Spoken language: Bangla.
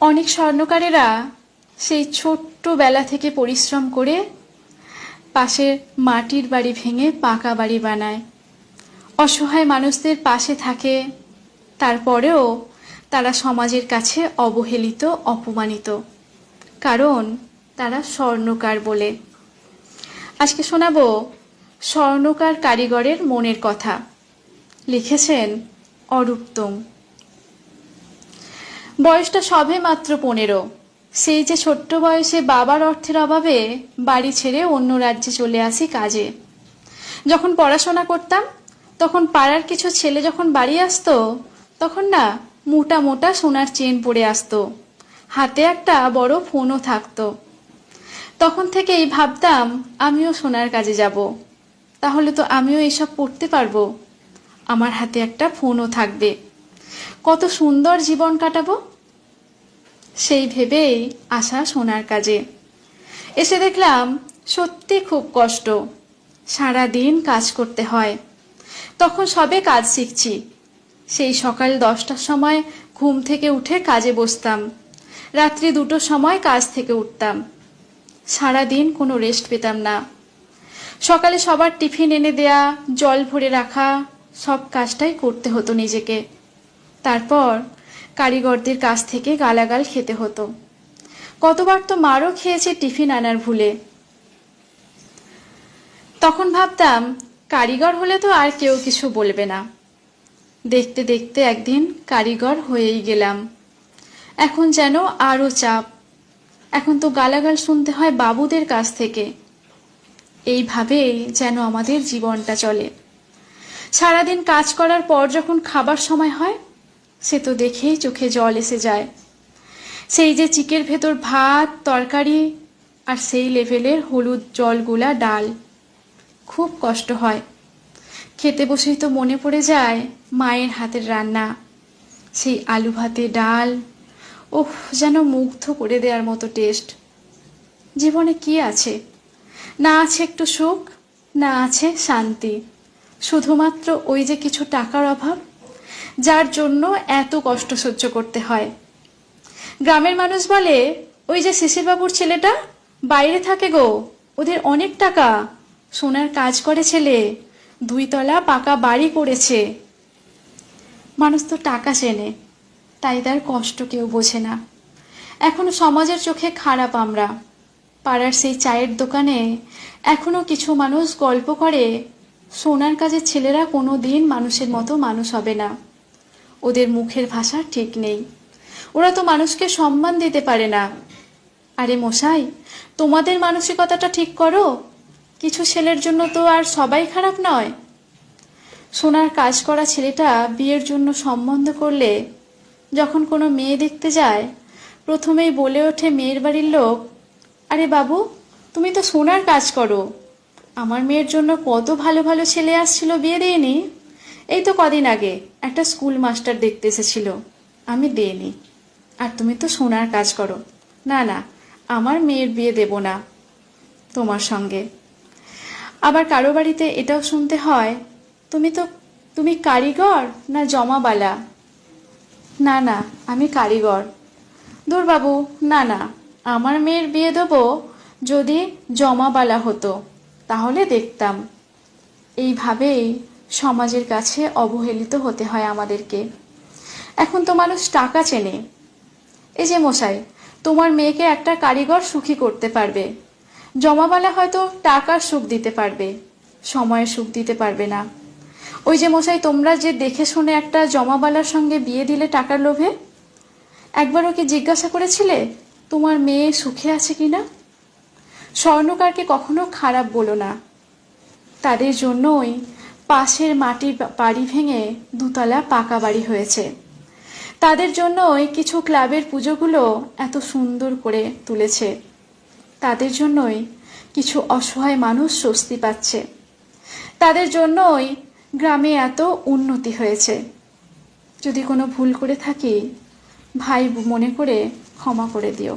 অনেক স্বর্ণকারেরা সেই ছোট্ট বেলা থেকে পরিশ্রম করে পাশের মাটির বাড়ি ভেঙে পাকা বাড়ি বানায়। অসহায় মানুষদের পাশে থাকে। তারপরেও তারা সমাজের কাছে অবহেলিত, অপমানিত। কারণ তারা স্বর্ণকার বলে। আজকে শোনাবো স্বর্ণকার কারিগরের মনের কথা। লিখেছেন অরূপতম বয়সটা সবে মাত্র পনেরো। সেই যে ছোট্ট বয়সে বাবার অর্থের অভাবে বাড়ি ছেড়ে অন্য রাজ্যে চলে আসি কাজে। যখন পড়াশোনা করতাম, তখন পাড়ার কিছু ছেলে যখন বাড়ি আসতো, তখন না মোটা মোটা সোনার চেন পরে আসতো। হাতে একটা বড় ফোনও থাকতো। তখন থেকেই ভাবতাম, আমিও সোনার কাজে যাব। তাহলে তো আমিও এসব পড়তে পারব। আমার হাতে একটা ফোনও থাকবে। কত সুন্দর জীবন কাটাবো? সেই ভেবেই আসা সোনার কাজে। এসে দেখলাম সত্যি খুব কষ্ট। সারা দিন কাজ করতে হয়। তখন সবে কাজ শিখছি। সেই সকাল দশটার সময় ঘুম থেকে উঠে কাজে বসতাম। রাত্রি দুটোর সময় কাজ থেকে উঠতাম। সারা দিন কোনো রেস্ট পেতাম না। সকালে সবার টিফিন এনে দেয়া, জল ভরে রাখা, সব কাজটাই করতে হতো নিজেকে। তারপর কারিগরদের কাছ থেকে গালাগাল খেতে হতো। কতবার তো মারও খেয়েছে টিফিন আনার ভুলে। তখন ভাবতাম, কারিগর হলে তো আর কেউ কিছু বলবে না। দেখতে দেখতে একদিন কারিগর হয়েই গেলাম। এখন যেন আরও চাপ। এখন তো গালাগাল শুনতে হয় বাবুদের কাছ থেকে। এইভাবেই যেন আমাদের জীবনটা চলে। সারাদিন কাজ করার পর যখন খাবার সময় হয় সে তো দেখেই চোখে জল এসে যায়। সেই যে চিকের ভেতর ভাত, তরকারি আর সেই লেভেলের হলুদ জলগুলা ডাল, খুব কষ্ট হয়। খেতে বসেই তো মনে পড়ে যায় মায়ের হাতের রান্না। সেই আলু ভাতে ডাল, ওহ, যেন মুগ্ধ করে দেওয়ার মতো টেস্ট। জীবনে কি আছে? না আছে একটু সুখ, না আছে শান্তি। শুধুমাত্র ওই যে কিছু টাকার অভাব যার জন্য এত কষ্ট সহ্য করতে হয়। গ্রামের মানুষ বলে, ওই যে শিশিরবাবুর ছেলেটা, বাইরে থাকে গো, ওদের অনেক টাকা। সোনার কাজ করে ছেলে দুই তলা পাকা বাড়ি করেছে। মানুষ তো টাকা চেনে, তাই তার কষ্ট কেউ বোঝে না। এখনও সমাজের চোখে খারাপ আমরা। পাড়ার সেই চায়ের দোকানে এখনও কিছু মানুষ গল্প করে, সোনার কাজের ছেলেরা কোনো দিন মানুষের মতো মানুষ হবে না। ওদের মুখের ভাষা ঠিক নেই। ওরা তো মানুষকে সম্মান দিতে পারে না। আরে মশাই, তোমাদের মানসিকতাটা ঠিক করো। কিছু ছেলের জন্য তো আর সবাই খারাপ নয়। সোনার কাজ করা ছেলেটা বিয়ের জন্য সম্বন্ধ করলে যখন কোনো মেয়ে দেখতে যায়, প্রথমেই বলে ওঠে মেয়ের বাড়ির লোক, আরে বাবু, তুমি তো সোনার কাজ করো। আমার মেয়ের জন্য কত ভালো ভালো ছেলে আসছিল বিয়ে দিইনি এই তো কদিন আগে একটা স্কুল মাস্টার দেখতে এসেছিল। আমি দিইনি। আর তুমি তো সোনার কাজ করো। না না, আমার মেয়ের বিয়ে দেব না তোমার সঙ্গে। আবার কারও বাড়িতে এটাও শুনতে হয়, তুমি তো, তুমি কারিগর না জমাবালা? না না, আমি কারিগর। দূর বাবু না না, আমার মেয়ের বিয়ে দেবো যদি জমাবালা হতো, তাহলে দেখতাম। এইভাবেই সমাজের কাছে অবহেলিত হতে হয় আমাদেরকে। এখন তো মানুষ টাকা চেনে। এই যে মশাই, তোমার মেয়েকে একটা কারিগর সুখী করতে পারবে। জমাবালা হয়তো টাকার সুখ দিতে পারবে, সময়ের সুখ দিতে পারবে না। ওই যে মশাই, তোমরা যে দেখে শুনে একটা জমাবালার সঙ্গে বিয়ে দিলে টাকার লোভে? একবার ওকে জিজ্ঞাসা করেছিলে, তোমার মেয়ে সুখে আছে কি না? স্বর্ণকারকে কখনো খারাপ বলো না। তাদের জন্যই পাশের মাটির বাড়ি ভেঙে দুতলা পাকা বাড়ি হয়েছে। তাদের জন্যই কিছু ক্লাবের পুজোগুলো এত সুন্দর করে তুলেছে। তাদের জন্যই কিছু অসহায় মানুষ স্বস্তি পাচ্ছে। তাদের জন্যই গ্রামে এত উন্নতি হয়েছে। যদি কোনো ভুল করে থাকি, ভাই মনে করে ক্ষমা করে দিও।